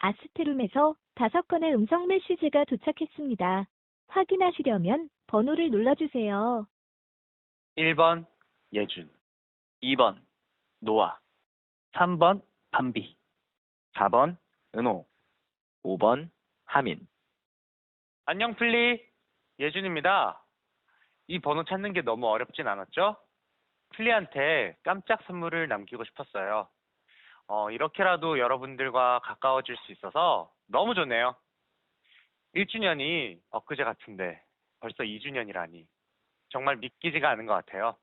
아스트룸에서 다섯 건의 음성 메시지가 도착했습니다. 확인하시려면 번호를 눌러주세요. 1번 예준, 2번 노아, 3번 밤비, 4번 은호, 5번 하민. 안녕 플리, 예준입니다. 이 번호 찾는 게 너무 어렵진 않았죠? 플리한테 깜짝 선물을 남기고 싶었어요. 어, 이렇게라도 여러분들과 가까워질 수 있어서 너무 좋네요. 1주년이 엊그제 같은데 벌써 2주년이라니 정말 믿기지가 않은 것 같아요.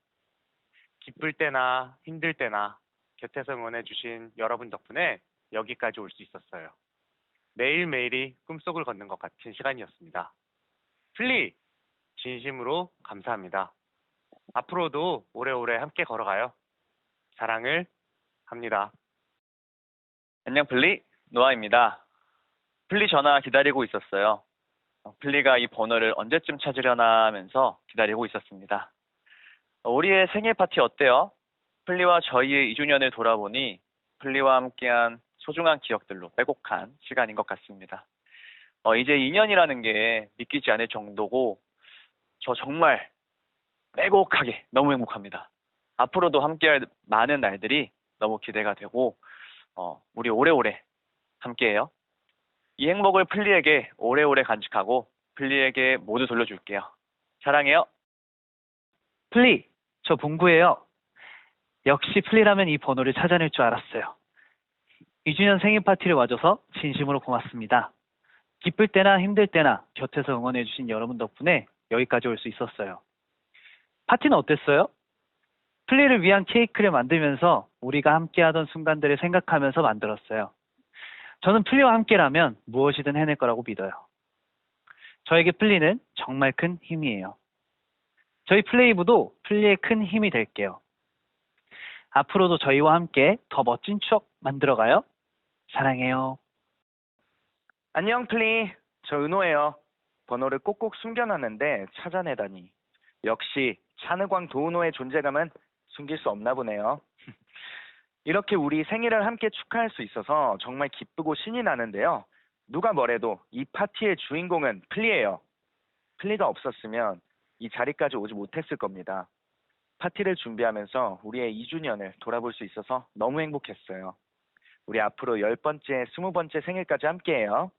기쁠 때나 힘들 때나 곁에서 응원해주신 여러분 덕분에 여기까지 올 수 있었어요. 매일매일이 꿈속을 걷는 것 같은 시간이었습니다. 플리, 진심으로 감사합니다. 앞으로도 오래오래 함께 걸어가요. 사랑을 합니다. 안녕 플리, 노아입니다. 플리 전화 기다리고 있었어요. 어, 플리가 이 번호를 언제쯤 찾으려나 하면서 기다리고 있었습니다. 어, 우리의 생일 파티 어때요? 플리와 저희의 2주년을 돌아보니 플리와 함께한 소중한 기억들로 빼곡한 시간인 것 같습니다. 어, 이제 2년이라는 게 믿기지 않을 정도고 저 정말 빼곡하게 너무 행복합니다. 앞으로도 함께할 많은 날들이 너무 기대가 되고 어, 우리 오래오래 함께해요. 이 행복을 플리에게 오래오래 간직하고 플리에게 모두 돌려줄게요. 사랑해요. 플리, 저 봉구예요. 역시 플리라면 이 번호를 찾아낼 줄 알았어요. 2주년 생일 파티를 와줘서 진심으로 고맙습니다. 기쁠 때나 힘들 때나 곁에서 응원해주신 여러분 덕분에 여기까지 올 수 있었어요. 파티는 어땠어요? 플리를 위한 케이크를 만들면서 우리가 함께하던 순간들을 생각하면서 만들었어요. 저는 플리와 함께라면 무엇이든 해낼 거라고 믿어요. 저에게 플리는 정말 큰 힘이에요. 저희 플레이부도 플리의 큰 힘이 될게요. 앞으로도 저희와 함께 더 멋진 추억 만들어가요. 사랑해요. 안녕 플리, 저 은호예요. 번호를 꼭꼭 숨겨놨는데 찾아내다니. 역시 찬의광 도은호의 존재감은 숨길 수 없나 보네요. 이렇게 우리 생일을 함께 축하할 수 있어서 정말 기쁘고 신이 나는데요. 누가 뭐래도 이 파티의 주인공은 플리예요. 플리가 없었으면 이 자리까지 오지 못했을 겁니다. 파티를 준비하면서 우리의 2주년을 돌아볼 수 있어서 너무 행복했어요. 우리 앞으로 열 번째, 스무 번째 생일까지 함께해요.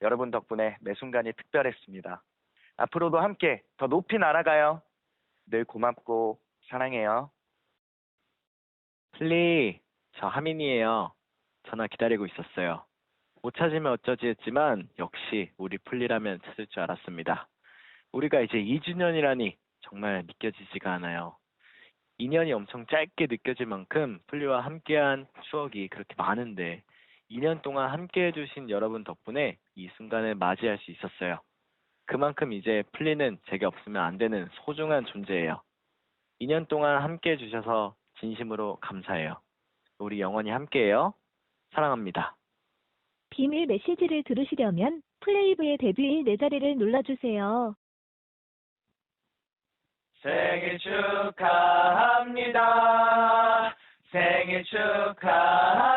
여러분 덕분에 매 순간이 특별했습니다. 앞으로도 함께 더 높이 날아가요. 늘 고맙고 사랑해요. 플리, 저 하민이에요. 전화 기다리고 있었어요. 못 찾으면 어쩌지 했지만 역시 우리 플리라면 찾을 줄 알았습니다. 우리가 이제 2주년이라니 정말 믿겨지지가 않아요. 2년이 엄청 짧게 느껴질 만큼 플리와 함께한 추억이 그렇게 많은데 2년 동안 함께 해주신 여러분 덕분에 이 순간을 맞이할 수 있었어요. 그만큼 이제 플리는 제게 없으면 안 되는 소중한 존재예요. 2년 동안 함께 해주셔서 진심으로 감사해요. 우리 영원히 함께해요. 사랑합니다. 비밀 메시지를 들으시려면 플레이브의 데뷔일 네 자리를 눌러주세요. 생일 축하합니다. 생일 축하합니다.